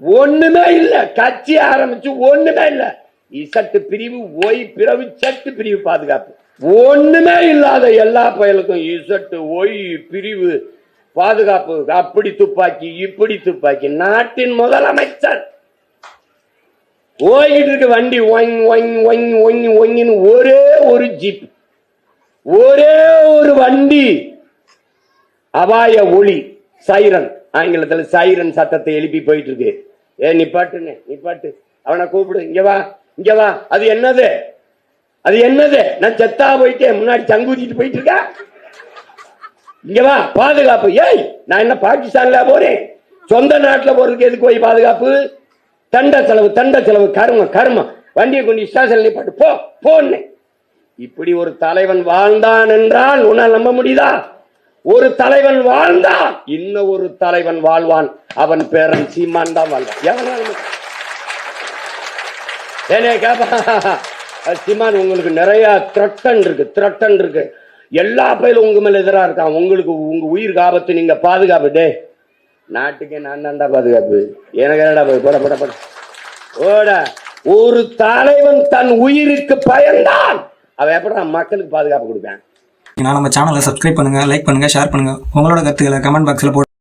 ஒண்ணுமே இல்ல. கட்சி ஆரம்பிச்சு ஒண்ணுமே இல்ல. இசட்டு பிரிவு ஒய் பிரிவு சட்டு பிரிவு பாதுகாப்பு. ஒண்ணுமே இல்லாத எல்லா பயலுக்கும் இசட்டு ஒய் பிரிவு பாதுகாப்பு. அப்படி துப்பாக்கி இப்படி துப்பாக்கி. நாட்டின் முதலமைச்சர். ஓய்கிட்டு இருக்க வண்டி ஒங் ஒய் ஒய் ஒய் ஒங்கின்னு ஒரே ஒரு ஜீப். ஒரே ஒரு வண்டி. அபாய ஒளி சைரன். ஆங்கிலத்துல சைரன் சத்தத்தை எழுப்பி போயிட்டு இருக்கு. ஏ நிப்பாட்டுன்னு நிப்பாட்டு அவனை கூப்பிடு. இங்க வா இங்க வா. அது என்னது? அது என்னது? நான் செத்தா போயிட்டேன் முன்னாடி சங்கூதிட்டு போயிட்டு இருக்கா இங்க வா பாதுகாப்பு. ஏய் நான் என்ன பாகிஸ்தான்ல போறேன்? சொந்த நாட்டுல போறதுக்கு எதுக்கு போய் பாதுகாப்பு? தண்ட செலவு தண்ட செலவு கர்மம் கர்மம் வண்டியை கொண்டு ஸ்டேஷன் நிப்பாட்டு. போ போன்னு. இப்படி ஒரு தலைவன் வாழ்ந்தான் என்றால் உன்னால் நம்ப முடியுதா? ஒரு தலைவன் வாழ்ந்தான் இன்னும் ஒரு தலைவன் வாழ்வான். அவன் பேரன் சீமான் தான் வாழ்வான். எவனாலும் ஏனே கேப்பா. சீமான் உங்களுக்கு நிறைய த்ரட்டன் இருக்கு த்ரட்டன் இருக்கு. எல்லா பயிலும் உங்க மேல எதிரா இருக்கான். உங்களுக்கு உங்க உயிருக்கு ஆபத்து நீங்க பாதுகாப்பு. டே நாட்டுக்கே நான் தான்டா பாதுகாப்பு. எனக்கு என்னடா போய்? போட போட போட. ஓட ஒரு தலைவன் தன் உயிருக்கு பயந்தான். அவன் எப்படா மக்களுக்கு பாதுகாப்பு கொடுப்பேன்? நான் நம்ம சேனலை சப்ஸ்கிரைப் பண்ணுங்கள் லைக் பண்ணுங்கள் ஷேர் பண்ணுங்கள் உங்களோட கருத்துக்களை கமெண்ட் பாக்ஸில் போட்டு